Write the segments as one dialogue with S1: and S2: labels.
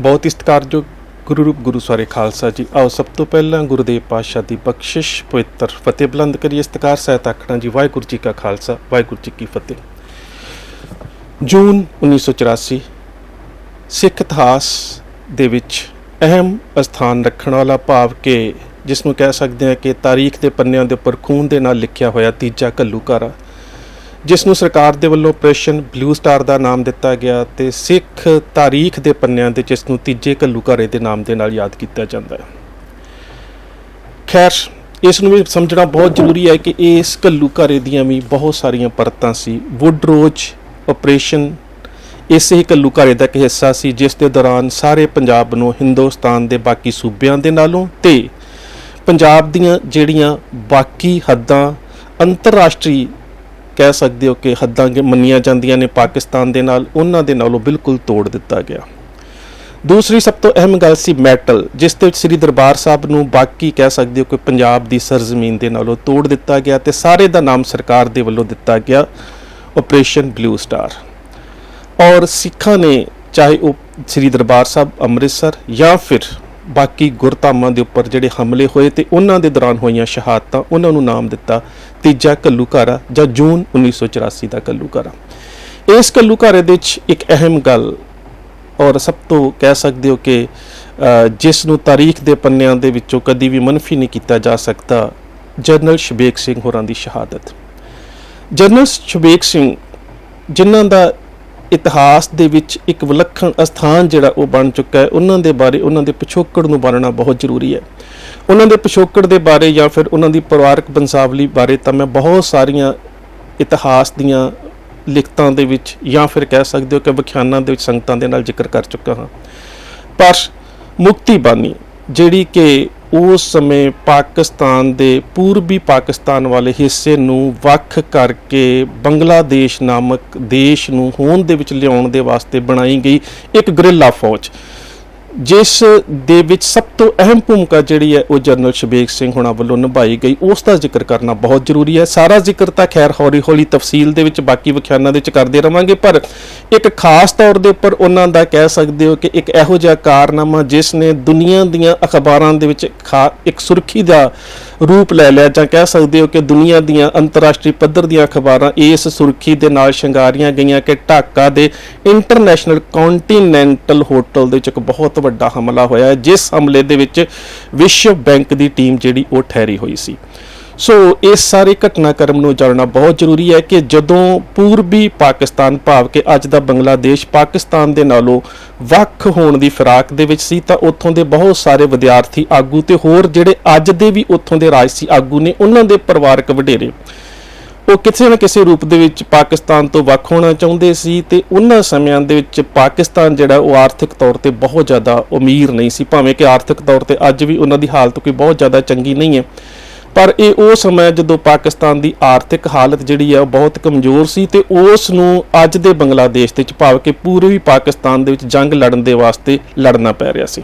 S1: ਬਹੁਤ ਹੀ ਸਤਿਕਾਰਯੋਗ ਗੁਰੂ ਰੂਪ ਗੁਰੂ ਸਾਰੇ ਖਾਲਸਾ ਜੀ। ਆਓ ਸਭ ਤੋਂ ਪਹਿਲਾਂ ਗੁਰਦੇਵ ਪਾਤਸ਼ਾਹ ਦੀ ਬਖਸ਼ਿਸ਼, ਪਵਿੱਤਰ ਫਤਿਹ ਬੁਲੰਦ ਕਰੀਏ। ਸਤਿਕਾਰ ਸਹਿਤ ਆਖਣਾ ਜੀ, ਵਾਹਿਗੁਰੂ ਜੀ ਕਾ ਖਾਲਸਾ, ਵਾਹਿਗੁਰੂ ਜੀ ਕੀ ਫਤਿਹ। ਜੂਨ 1984 ਸਿੱਖ ਇਤਿਹਾਸ ਦੇ ਵਿੱਚ ਅਹਿਮ ਸਥਾਨ ਰੱਖਣ ਵਾਲਾ ਭਾਵ ਕਿ, ਜਿਸ ਨੂੰ ਕਹਿ ਸਕਦੇ ਹਾਂ ਕਿ ਤਾਰੀਖ ਦੇ ਪੰਨਿਆਂ ਦੇ ਉੱਪਰ ਖੂਨ ਦੇ ਨਾਲ ਲਿਖਿਆ ਹੋਇਆ ਤੀਜਾ ਘੱਲੂਘਾਰਾ ਜਿਸ ਨੂੰ ਸਰਕਾਰ ਦੇ ਵੱਲੋਂ ਆਪਰੇਸ਼ਨ ਬਲੂ ਸਟਾਰ ਦਾ ਨਾਮ ਦਿੱਤਾ ਗਿਆ ਤੇ ਸਿੱਖ ਤਾਰੀਖ ਦੇ ਪੰਨਿਆਂ ਦੇ ਜਿਸ ਨੂੰ ਤੀਜੇ ਘੱਲੂਘਾਰੇ ਦੇ ਨਾਮ ਦੇ ਨਾਲ ਯਾਦ ਕੀਤਾ ਜਾਂਦਾ ਹੈ। ਖੈਰ, ਇਸ ਨੂੰ ਵੀ ਸਮਝਣਾ ਬਹੁਤ ਜ਼ਰੂਰੀ ਹੈ ਕਿ ਇਸ ਘੱਲੂਘਾਰੇ ਦੀਆਂ ਵੀ ਬਹੁਤ ਸਾਰੀਆਂ ਪਰਤਾਂ ਸੀ। ਵੁੱਡ ਰੋਜ਼ ਆਪਰੇਸ਼ਨ ਇਸੇ ਹੀ ਘੱਲੂਘਾਰੇ ਦਾ ਇੱਕ ਹਿੱਸਾ ਸੀ, ਜਿਸ ਦੇ ਦੌਰਾਨ ਸਾਰੇ ਪੰਜਾਬ ਨੂੰ ਹਿੰਦੁਸਤਾਨ ਦੇ ਬਾਕੀ ਸੂਬਿਆਂ ਦੇ ਨਾਲੋਂ ਤੇ ਪੰਜਾਬ ਦੀਆਂ ਜਿਹੜੀਆਂ ਬਾਕੀ ਹੱਦਾਂ ਅੰਤਰਰਾਸ਼ਟਰੀ ਕਹਿ ਸਕਦੇ ਹੋ ਕਿ ਹੱਦਾਂ ਮੰਨੀਆਂ ਜਾਂਦੀਆਂ ਨੇ ਪਾਕਿਸਤਾਨ ਦੇ ਨਾਲ, ਉਹਨਾਂ ਦੇ ਨਾਲੋਂ ਬਿਲਕੁਲ ਤੋੜ ਦਿੱਤਾ ਗਿਆ। ਦੂਸਰੀ ਸਭ ਤੋਂ ਅਹਿਮ ਗੱਲ ਸੀ ਮੈਟਲ, ਜਿਸ ਦੇ ਵਿੱਚ ਸ੍ਰੀ ਦਰਬਾਰ ਸਾਹਿਬ ਨੂੰ ਬਾਕੀ ਕਹਿ ਸਕਦੇ ਹੋ ਕਿ ਪੰਜਾਬ ਦੀ ਸਰਜ਼ਮੀਨ ਦੇ ਨਾਲੋਂ ਤੋੜ ਦਿੱਤਾ ਗਿਆ ਤੇ ਸਾਰੇ ਦਾ ਨਾਮ ਸਰਕਾਰ ਦੇ ਵੱਲੋਂ ਦਿੱਤਾ ਗਿਆ ਆਪਰੇਸ਼ਨ ਬਲੂ ਸਟਾਰ। ਔਰ ਸਿੱਖਾਂ ਨੇ, ਚਾਹੇ ਉਹ ਸ੍ਰੀ ਦਰਬਾਰ ਸਾਹਿਬ ਅੰਮ੍ਰਿਤਸਰ ਜਾਂ ਫਿਰ ਬਾਕੀ ਗੁਰਧਾਮਾਂ ਦੇ ਉੱਪਰ ਜਿਹੜੇ ਹਮਲੇ ਹੋਏ ਤੇ ਉਹਨਾਂ ਦੇ ਦੌਰਾਨ ਹੋਈਆਂ ਸ਼ਹਾਦਤਾਂ, ਉਹਨਾਂ ਨੂੰ ਨਾਮ ਦਿੱਤਾ ਤੀਜਾ ਘੱਲੂਘਾਰਾ ਜਾਂ ਜੂਨ 1984 ਦਾ ਘੱਲੂਘਾਰਾ ਇਸ ਘੱਲੂਘਾਰੇ ਦੇ ਵਿੱਚ ਇੱਕ ਅਹਿਮ ਗੱਲ ਔਰ ਸਭ ਤੋਂ ਕਹਿ ਸਕਦੇ ਹੋ ਕਿ ਜਿਸ ਨੂੰ ਤਾਰੀਖ ਦੇ ਪੰਨਿਆਂ ਦੇ ਵਿੱਚੋਂ ਕਦੀ ਵੀ ਮਨਫੀ ਨਹੀਂ ਕੀਤਾ ਜਾ ਸਕਦਾ, ਜਨਰਲ ਸ਼ਬੇਕ ਸਿੰਘ ਹੋਰਾਂ ਦੀ ਸ਼ਹਾਦਤ। ਜਨਰਲ ਸ਼ਬੇਕ ਸਿੰਘ, ਜਿਨ੍ਹਾਂ ਦਾ ਇਤਿਹਾਸ ਦੇ ਵਿੱਚ ਇੱਕ ਵਿਲੱਖਣ ਸਥਾਨ ਜਿਹੜਾ ਉਹ ਬਣ ਚੁੱਕਾ ਹੈ। ਉਹਨਾਂ ਦੇ ਬਾਰੇ, ਉਹਨਾਂ ਦੇ ਪਿਛੋਕੜ ਨੂੰ ਬਾਰਨਾ ਬਹੁਤ ਜ਼ਰੂਰੀ ਹੈ। ਉਹਨਾਂ ਦੇ ਪਿਛੋਕੜ ਦੇ ਬਾਰੇ ਜਾਂ ਫਿਰ ਉਹਨਾਂ ਦੀ ਪਰਿਵਾਰਕ ਬੰਸਾਵਲੀ ਬਾਰੇ ਤਾਂ ਮੈਂ ਬਹੁਤ ਸਾਰੀਆਂ ਇਤਿਹਾਸ ਦੀਆਂ ਲਿਖਤਾਂ ਦੇ ਵਿੱਚ ਜਾਂ ਫਿਰ ਕਹਿ ਸਕਦੇ ਹੋ ਕਿ ਵਿਖਿਆਨਾਂ ਦੇ ਵਿੱਚ ਸੰਗਤਾਂ ਦੇ ਨਾਲ ਜ਼ਿਕਰ ਕਰ ਚੁੱਕਾ ਹਾਂ। ਪਰ ਮੁਕਤੀ ਬਾਣੀ ਜਿਹੜੀ ਕਿ ਉਸ ਸਮੇਂ ਪਾਕਿਸਤਾਨ ਦੇ ਪੂਰਬੀ ਪਾਕਿਸਤਾਨ ਵਾਲੇ ਹਿੱਸੇ ਨੂੰ ਵੱਖ ਕਰਕੇ ਬੰਗਲਾਦੇਸ਼ ਨਾਮਕ ਦੇਸ਼ ਨੂੰ ਹੋਂਦ ਦੇ ਵਿੱਚ ਲਿਆਉਣ ਦੇ ਵਾਸਤੇ ਬਣਾਈ ਗਈ ਇੱਕ ਗਰਿੱਲਾ ਫੌਜ। ਜਿਸ ਦੇ ਵਿੱਚ ਸਭ ਤੋਂ ਅਹਿਮ ਭੂਮਿਕਾ ਜਿਹੜੀ ਹੈ ਉਹ ਜਨਰਲ ਸ਼ਬੇਕ ਸਿੰਘ ਹੁਣਾਂ ਵੱਲੋਂ ਨਿਭਾਈ ਗਈ, ਉਸ ਦਾ ਜ਼ਿਕਰ ਕਰਨਾ ਬਹੁਤ ਜ਼ਰੂਰੀ ਹੈ। ਸਾਰਾ ਜ਼ਿਕਰ ਤਾਂ ਖੈਰ ਹੌਲੀ ਹੌਲੀ ਤਫਸੀਲ ਦੇ ਵਿੱਚ ਬਾਕੀ ਵਿਖਿਆਨਾਂ ਦੇ ਵਿੱਚ ਕਰਦੇ ਰਵਾਂਗੇ, ਪਰ ਇੱਕ ਖਾਸ ਤੌਰ ਦੇ ਉੱਪਰ ਉਹਨਾਂ ਦਾ ਕਹਿ ਸਕਦੇ ਹੋ ਕਿ ਇੱਕ ਇਹੋ ਜਿਹਾ ਕਾਰਨਾਮਾ ਜਿਸ ਨੇ ਦੁਨੀਆ ਦੀਆਂ ਅਖਬਾਰਾਂ ਦੇ ਵਿੱਚ ਖਾ- ਇੱਕ ਸੁਰਖੀ ਦਾ ਰੂਪ ਲੈ ਲਿਆ ਜਾਂ ਕਹਿ ਸਕਦੇ ਹੋ ਕਿ ਦੁਨੀਆ ਦੀਆਂ ਅੰਤਰਰਾਸ਼ਟਰੀ ਪੱਧਰ ਦੀਆਂ ਅਖਬਾਰਾਂ ਇਸ ਸੁਰਖੀ ਦੇ ਨਾਲ ਸ਼ਿੰਗਾਰੀਆਂ ਗਈਆਂ ਕਿ ਢਾਕਾ ਦੇ ਇੰਟਰਨੈਸ਼ਨਲ ਕੰਟੀਨੈਂਟਲ ਹੋਟਲ ਦੇ ਵਿੱਚ ਇੱਕ ਬਹੁਤ ਵੱਡਾ ਹਮਲਾ ਹੋਇਆ ਹੈ, ਜਿਸ ਹਮਲੇ ਦੇ ਵਿੱਚ ਵਿਸ਼ਵ ਬੈਂਕ ਦੀ ਟੀਮ ਜਿਹੜੀ ਉਹ ਠਹਿਰੀ ਹੋਈ ਸੀ। ਸੋ ਇਸ ਸਾਰੇ ਘਟਨਾਕ੍ਰਮ ਨੂੰ ਜਾਣਨਾ ਬਹੁਤ ਜ਼ਰੂਰੀ ਹੈ ਕਿ ਜਦੋਂ ਪੂਰਬੀ ਪਾਕਿਸਤਾਨ ਭਾਵ ਕਿ ਅੱਜ ਦਾ ਬੰਗਲਾਦੇਸ਼ ਪਾਕਿਸਤਾਨ ਦੇ ਨਾਲੋਂ ਵੱਖ ਹੋਣ ਦੀ ਫਿਰਾਕ ਦੇ ਵਿੱਚ ਸੀ, ਤਾਂ ਉੱਥੋਂ ਦੇ ਬਹੁਤ ਸਾਰੇ ਵਿਦਿਆਰਥੀ ਆਗੂ ਤੇ ਹੋਰ ਜਿਹੜੇ ਅੱਜ ਦੇ ਵੀ ਉੱਥੋਂ ਦੇ ਰਾਜਸੀ ਆਗੂ ਨੇ ਉਹਨਾਂ ਦੇ ਪਰਿਵਾਰਕ ਵਡੇਰੇ, ਉਹ ਕਿਸੇ ਨਾ ਕਿਸੇ ਰੂਪ ਦੇ ਵਿੱਚ ਪਾਕਿਸਤਾਨ ਤੋਂ ਵੱਖ ਹੋਣਾ ਚਾਹੁੰਦੇ ਸੀ ਤੇ ਉਹਨਾਂ ਸਮਿਆਂ ਦੇ ਵਿੱਚ ਪਾਕਿਸਤਾਨ ਜਿਹੜਾ ਉਹ ਆਰਥਿਕ ਤੌਰ ਤੇ ਬਹੁਤ ਜ਼ਿਆਦਾ ਅਮੀਰ ਨਹੀਂ ਸੀ, ਭਾਵੇਂ ਕਿ ਆਰਥਿਕ ਤੌਰ ਤੇ ਅੱਜ ਵੀ ਉਹਨਾਂ ਦੀ ਹਾਲਤ ਕੋਈ ਬਹੁਤ ਜ਼ਿਆਦਾ ਚੰਗੀ ਨਹੀਂ ਹੈ। ਪਰ ਇਹ ਉਹ ਸਮਾਂ ਜਦੋਂ ਪਾਕਿਸਤਾਨ ਦੀ ਆਰਥਿਕ ਹਾਲਤ ਜਿਹੜੀ ਆ ਉਹ ਬਹੁਤ ਕਮਜ਼ੋਰ ਸੀ ਤੇ ਉਸ ਨੂੰ ਅੱਜ ਦੇ ਬੰਗਲਾਦੇਸ਼ ਦੇ ਵਿੱਚ ਭਾਵ ਕਿ ਪੂਰਬੀ ਪਾਕਿਸਤਾਨ ਦੇ ਵਿੱਚ ਜੰਗ ਲੜਨ ਦੇ ਵਾਸਤੇ ਲੜਨਾ ਪੈ ਰਿਹਾ ਸੀ।